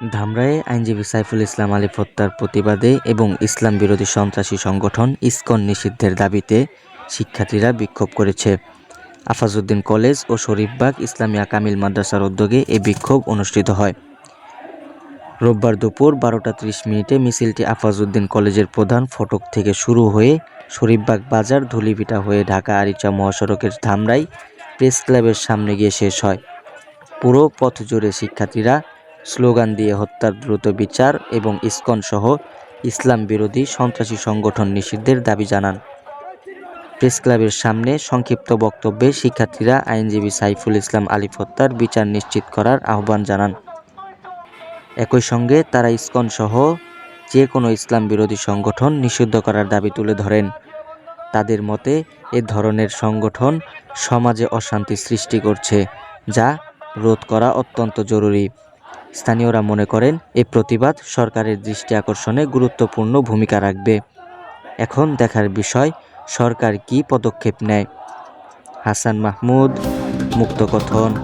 ধামরায়ে আইনজীবী সাইফুল ইসলাম আলিফ হত্যার প্রতিবাদে এবং ইসলাম বিরোধী সন্ত্রাসী সংগঠন ইসকন নিষিদ্ধের দাবিতে শিক্ষার্থীরা বিক্ষোভ করেছে। আফাজউদ্দিন কলেজ ও শরীফবাগ ইসলামিয়া কামিল মাদ্রাসার উদ্যোগে এই বিক্ষোভ অনুষ্ঠিত হয়। রোববার দুপুর বারোটা ত্রিশ মিনিটে মিছিলটি আফাজউদ্দিন কলেজের প্রধান ফটক থেকে শুরু হয়ে শরীফবাগ বাজার ধুলিভিটা হয়ে ঢাকা আরিচা মহাসড়কের ধামরাই প্রেস ক্লাবের সামনে গিয়ে শেষ হয়। পুরো পথ জুড়ে শিক্ষার্থীরা স্লোগান দিয়ে হত্যার দ্রুত বিচার এবং ইসকন সহ ইসলাম বিরোধী সন্ত্রাসী সংগঠন নিষিদ্ধের দাবি জানান। প্রেস ক্লাবের সামনে সংক্ষিপ্ত বক্তব্যে শিক্ষার্থীরা আইনজীবী সাইফুল ইসলাম আলিফ হত্যার বিচার নিশ্চিত করার আহ্বান জানান। একই সঙ্গে তারা ইসকন সহ যে কোনো ইসলাম বিরোধী সংগঠন নিষিদ্ধ করার দাবি তুলে ধরেন। তাদের মতে, এ ধরনের সংগঠন সমাজে অশান্তি সৃষ্টি করছে, যা রোধ করা অত্যন্ত জরুরি। স্থানীয়রা মনে করেন এ প্রতিবাদ সরকারের দৃষ্টি আকর্ষণে গুরুত্বপূর্ণ ভূমিকা রাখবে। এখন দেখার বিষয়, সরকার কি পদক্ষেপ নেয়? হাসান মাহমুদ, মুক্তকথন।